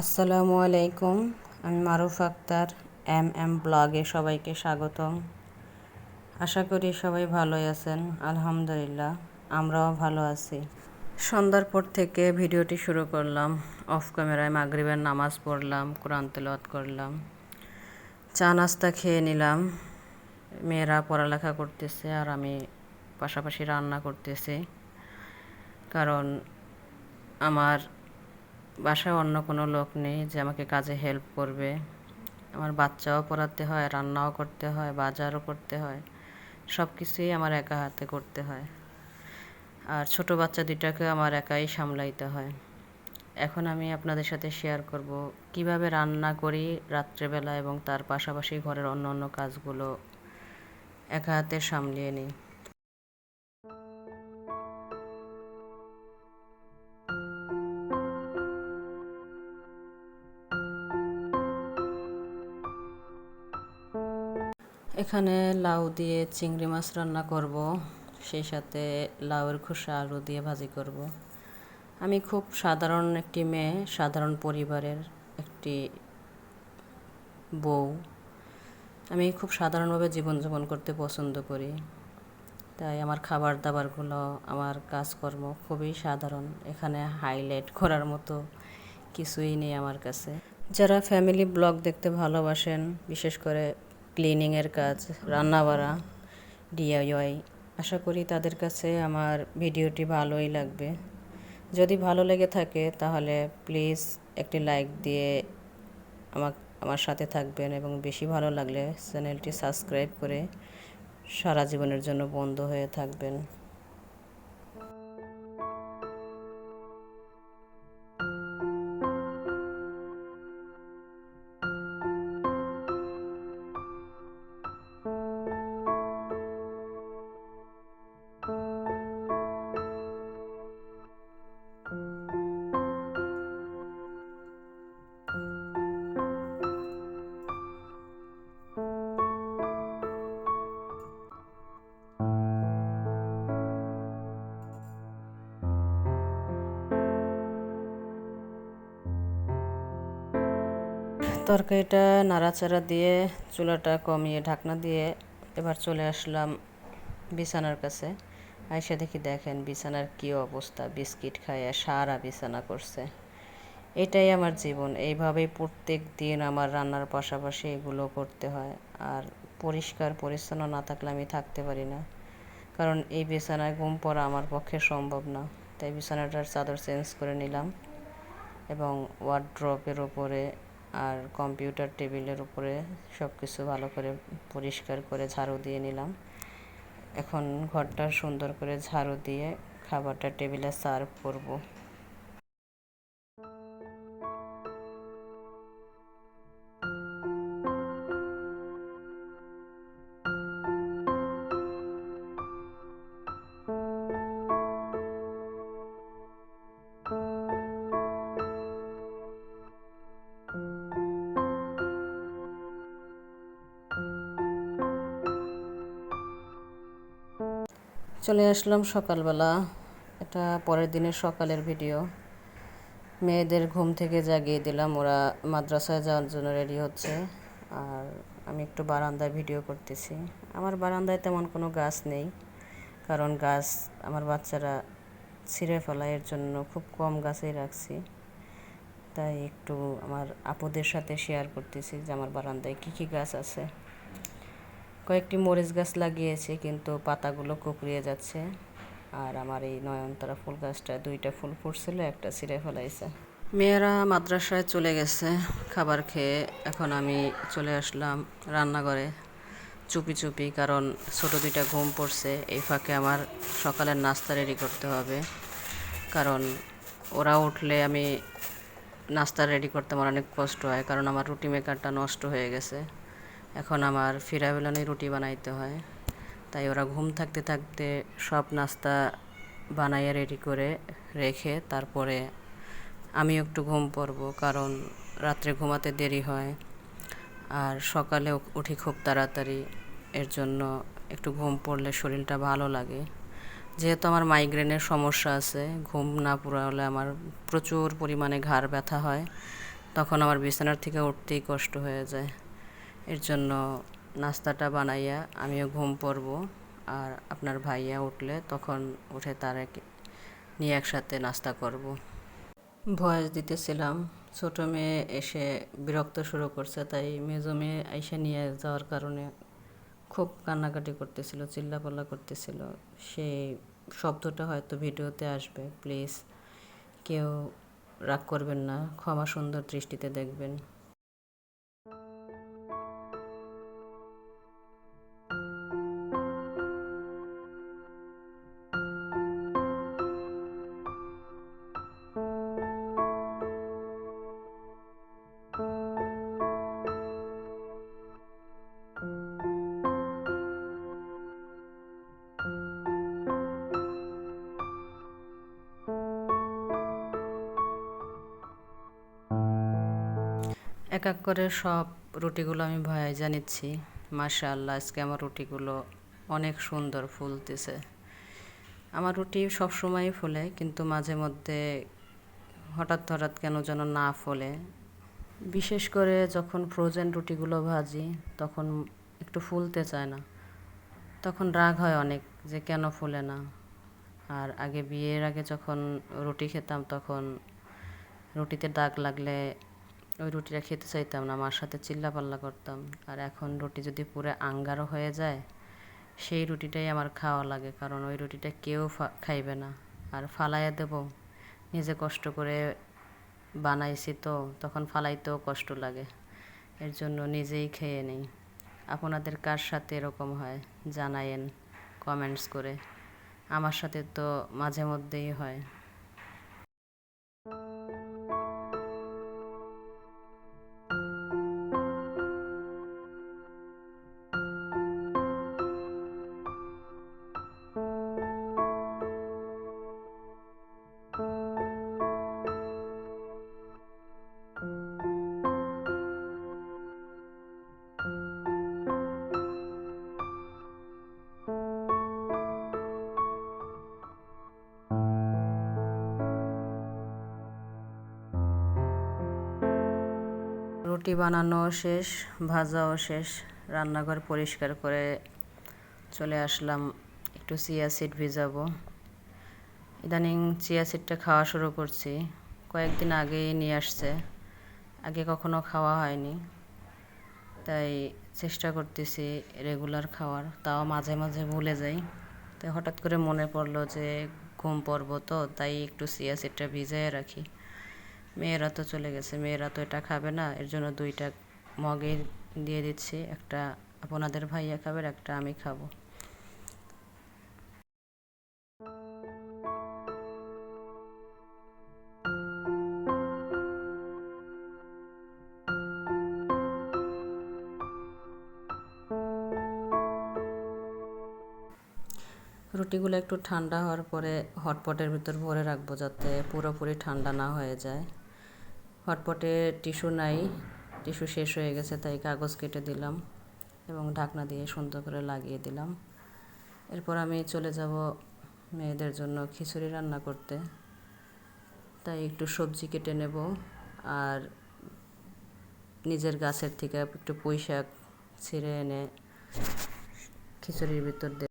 আসসালামু আলাইকুম, আমি মারুফ আক্তার, এম এম ব্লগে সবাইকে স্বাগতম। আশা করি সবাই ভালোই আছেন, আলহামদুলিল্লাহ, আমরাও ভালো আছি। সন্ধ্যার পর থেকে ভিডিওটি শুরু করলাম, অফ ক্যামেরায় মাগরিবের নামাজ পড়লাম, কোরআন তেলাওয়াত করলাম। চা নাস্তা খেয়ে নিলাম। মেয়েরা পড়ালেখা করতেছে আর আমি পাশাপাশি রান্না করতেছি। কারণ আমার বাসায় অন্য কোনো লোক নেই যে আমাকে কাজে হেল্প করবে। আমার বাচ্চাও পড়াতে হয়, রান্নাও করতে হয়, বাজারও করতে হয়। সব কিছুই আমার একা হাতে করতে হয়। আর ছোট বাচ্চা দুটাকে আমার একাই সামলাইতে হয়। এখন আমি আপনাদের সাথে শেয়ার করব কীভাবে রান্না করি রাত্রেবেলা এবং তার পাশাপাশি ঘরের অন্য অন্য কাজগুলো একা হাতে সামলিয়ে নিই। এখানে লাউ দিয়ে চিংড়ি মাছ রান্না করব, সেই সাথে লাউয়ের খোসা, আলু দিয়ে ভাজি করব। আমি খুব সাধারণ একটি মেয়ে, সাধারণ পরিবারের একটি বউ। আমি খুব সাধারণভাবে জীবনযাপন করতে পছন্দ করি। তাই আমার খাবার দাবারগুলো আমার কাজকর্ম খুবই সাধারণ। এখানে হাইলাইট করার মতো কিছুই নেই আমার কাছে। যারা ফ্যামিলি ব্লগ দেখতে ভালোবাসেন, বিশেষ করে ক্লিনিংয়ের কাজ, রান্নাবাড়া ডিআইওয়াই আশা করি তাদের কাছে আমার ভিডিওটি ভালোই লাগবে। যদি ভালো লেগে থাকে, তাহলে প্লিজ একটি লাইক দিয়ে আমার আমার সাথে থাকবেন এবং বেশি ভালো লাগলে চ্যানেলটি সাবস্ক্রাইব করে সারা জীবনের জন্য বন্ধ হয়ে থাকবেন। তরকারিটা নাড়াচাড়া দিয়ে চুলাটা কমিয়ে ঢাকনা দিয়ে এবার চলে আসলাম বিছানার কাছে। আইসা দেখি দেখেন বিছানার কি অবস্থা, বিস্কিট খাইয়া সারা বিছানা করছে। এটাই আমার জীবন, এইভাবেই প্রত্যেক দিন আমার রান্নার পাশাপাশি এগুলো করতে হয়। আর পরিষ্কার পরিচ্ছন্ন না থাকলে আমি থাকতে পারি না। কারণ এই বিছানায় ঘুম পড়া আমার পক্ষে সম্ভব না। তাই বিছানাটার চাদর চেঞ্জ করে নিলাম এবং ওয়ার্ড্রপের ওপরে আর কম্পিউটার টেবিলের উপরে সব কিছু ভালো করে পরিষ্কার করে ঝাড়ু দিয়ে নিলাম। এখন ঘরটা সুন্দর করে ঝাড়ু দিয়ে খাবারটা টেবিলে সার্ভ করব। চলে আসলাম সকালবেলা। এটা পরের দিনের সকালের ভিডিও। মেয়েদের ঘুম থেকে জাগিয়ে দিলাম, ওরা মাদ্রাসায় যাওয়ার জন্য রেডি হচ্ছে। আর আমি একটু বারান্দায় ভিডিও করতেছি। আমার বারান্দায় তেমন কোনো গাছ নেই, কারণ গাছ আমার বাচ্চারা ছিঁড়ে ফেলা এর জন্য খুব কম গাছেই রাখছি। তাই একটু আমার আপুদের সাথে শেয়ার করতেছি যে আমার বারান্দায় কী কী গাছ আছে। কয়েকটি মরিচ গাছ লাগিয়েছি, কিন্তু পাতাগুলো কুকড়িয়ে যাচ্ছে। আর আমার এই নয়নতারা ফুল গাছটা দুইটা ফুল ফুটছিল, একটা ছিঁড়ে ফেলাইছে। মেয়েরা মাদ্রাসায় চলে গেছে খাবার খেয়ে। এখন আমি চলে আসলাম রান্নাঘরে চুপি চুপি, কারণ ছোটো দুইটা ঘুম পড়ছে। এই ফাঁকে আমার সকালের নাস্তা রেডি করতে হবে, কারণ ওরা উঠলে আমি নাস্তা রেডি করতে আমার অনেক কষ্ট হয়, কারণ আমার রুটি মেকারটা নষ্ট হয়ে গেছে। এখন আমার ফিরাবেলানি রুটি বানাইতে হয়। তাই ওরা ঘুম থাকতে থাকতে সব নাস্তা বানাইয়া রেডি করে রেখে তারপরে আমি একটু ঘুম পড়ব, কারণ রাত্রে ঘুমাতে দেরি হয়। আর সকালে উঠি খুব তাড়াতাড়ি, এর জন্য একটু ঘুম পড়লে শরীরটা ভালো লাগে। যেহেতু আমার মাইগ্রেনের সমস্যা আছে, ঘুম না পুরা হলে আমার প্রচুর পরিমাণে ঘাড় ব্যথা হয়, তখন আমার বিছানার থেকে উঠতেই কষ্ট হয়ে যায়। এর জন্য নাস্তাটা বানাইয়া আমিও ঘুম পড়ব। আর আপনার ভাইয়া উঠলে তখন উঠে তারা নিয়ে একসাথে নাস্তা করব। ভয়েস দিতেছিলাম, ছোট মেয়ে এসে বিরক্ত শুরু করছে, তাই মেজো মেয়ে এসে নিয়ে যাওয়ার কারণে খুব কান্নাকাটি করতেছিল, চিল্লাপাল্লা করতেছিল। সেই শব্দটা হয়তো ভিডিওতে আসবে, প্লিজ। কেউ রাগ করবেন না, ক্ষমা সুন্দর দৃষ্টিতে দেখবেন। এক এক করে সব রুটিগুলো আমি ভাইজা নিচ্ছি। মাশাআল্লাহ, আজকে আমার রুটিগুলো অনেক সুন্দর ফুলতেছে। আমার রুটি সবসময়ই ফুলে, কিন্তু মাঝে মধ্যে হঠাৎ হঠাৎ কেন যেন না ফোলে। বিশেষ করে যখন ফ্রোজেন রুটিগুলো ভাজি, তখন একটু ফুলতে চায় না। তখন রাগ হয় অনেক যে কেন ফুলে না। আর আগে বিয়ের আগে যখন রুটি খেতাম, তখন রুটিতে দাগ লাগলে ওই রুটিটা খেতে চাইতাম না। মার সাথে চিল্লাপাল্লা করতাম। আর এখন রুটি যদি পুরো আঙ্গারও হয়ে যায়, সেই রুটিটাই আমার খাওয়া লাগে। কারণ ওই রুটিটা কেউ খাইবে না। আর ফালাইয়া দেব। নিজে কষ্ট করে বানাইছি তো, তখন ফালাইতেও কষ্ট লাগে। এর জন্য নিজেই খেয়ে নিই। আপনাদের কার সাথে এরকম হয়? জানায়েন কমেন্টস করে। আমার সাথে তো মাঝে মধ্যেই হয়। রুটি বানানো শেষ, ভাজাও শেষ, রান্নাঘর পরিষ্কার করে চলে আসলাম, একটু চিয়া সিড ভিজাবো। ইদানিং চিয়া সিডটা খাওয়া শুরু করছি, কয়েকদিন আগেই নিয়ে আসছে, আগে কখনো খাওয়া হয়নি। তাই চেষ্টা করতেছি রেগুলার খাওয়ার, তাও মাঝে মাঝে ভুলে যাই। তাই হঠাৎ করে মনে পড়ল যে ঘুম পড়ব তো, তাই একটু চিয়া সিডটা ভিজাইয়ে রাখি। মেয়েরা তো চলে গেছে, মেয়েরা তো এটা খাবে না, এর জন্য দুইটা মগে দিয়ে দিচ্ছি, একটা আপনাদের ভাইয়া খাবে একটা আমি খাব। রুটিগুলো একটু ঠান্ডা হওয়ার পরে হটপটের ভিতর ভরে রাখব যাতে পুরোপুরি ঠান্ডা না হয়ে যায়। হটপটে টিস্যু নাই, টিস্যু শেষ হয়ে গেছে, তাই কাগজ কেটে দিলাম এবং ঢাকনা দিয়ে সুন্দর করে লাগিয়ে দিলাম। এরপর আমি চলে যাব মেয়েদের জন্য খিচুড়ি রান্না করতে। তাই একটু সবজি কেটে নেব আর নিজের গাছের থেকে একটু পুঁই শাক ছিঁড়ে এনে খিচুড়ির ভিতর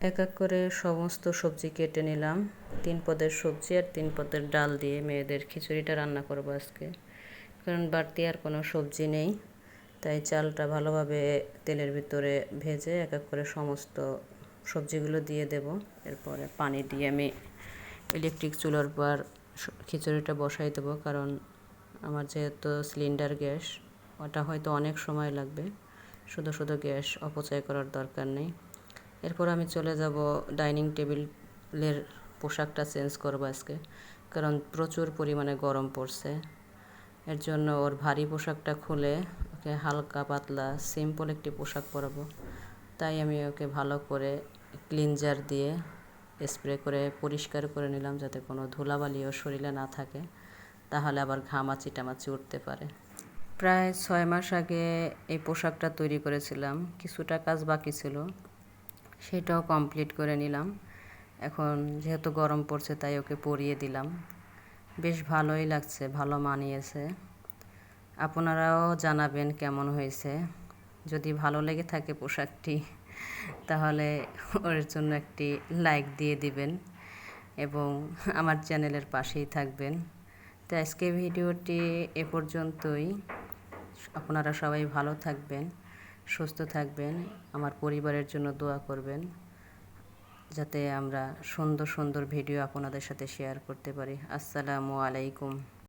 এক এক করে সমস্ত সবজি কেটে নিলাম। তিন পদের সবজি আর তিন পদের ডাল দিয়ে মেয়েদের খিচুড়িটা রান্না করব আজকে। কারণ বাড়তি আর কোনো সবজি নেই, তাই চালটা ভালোভাবে তেলের ভিতরে ভেজে এক এক করে সমস্ত সবজিগুলো দিয়ে দেব। এরপরে পানি দিয়ে আমি ইলেকট্রিক চুলার পর খিচুড়িটা বসাই দেবো, কারণ আমার যেহেতু সিলিন্ডার গ্যাস, ওটা হয়তো অনেক সময় লাগবে। শুধু শুধু গ্যাস অপচয় করার দরকার নেই। এরপর আমি চলে যাব ডাইনিং টেবিলের পোশাকটা চেঞ্জ করব আজকে, কারণ প্রচুর পরিমাণে গরম পড়ছে। এর জন্য ওর ভারী পোশাকটা খুলে ওকে হালকা পাতলা সিম্পল একটি পোশাক পরাবো। তাই আমি ওকে ভালো করে ক্লিনজার দিয়ে স্প্রে করে পরিষ্কার করে নিলাম যাতে কোনো ধুলাবালি ওর শরীরে না থাকে, তাহলে আবার ঘামাচি টামাচি উঠতে পারে। প্রায় ছয় মাস আগে এই পোশাকটা তৈরি করেছিলাম, কিছুটা কাজ বাকি ছিল। সেটাও কমপ্লিট করে নিলাম। এখন যেহেতু গরম পড়ছে, তাই ওকে পরিয়ে দিলাম। বেশ ভালোই লাগছে, ভালো মানিয়েছে। আপনারাও জানাবেন কেমন হয়েছে। যদি ভালো লেগে থাকে পোশাকটি, তাহলে ওর জন্য একটি লাইক দিয়ে দিবেন এবং আমার চ্যানেলের পাশেই থাকবেন। তো আজকে ভিডিওটি এ পর্যন্তই। আপনারা সবাই ভালো থাকবেন। সুস্থ থাকবেন, আমার পরিবারের জন্য দোয়া করবেন, যাতে আমরা সুন্দর সুন্দর ভিডিও আপনাদের সাথে শেয়ার করতে পারি। আসসালামু আলাইকুম।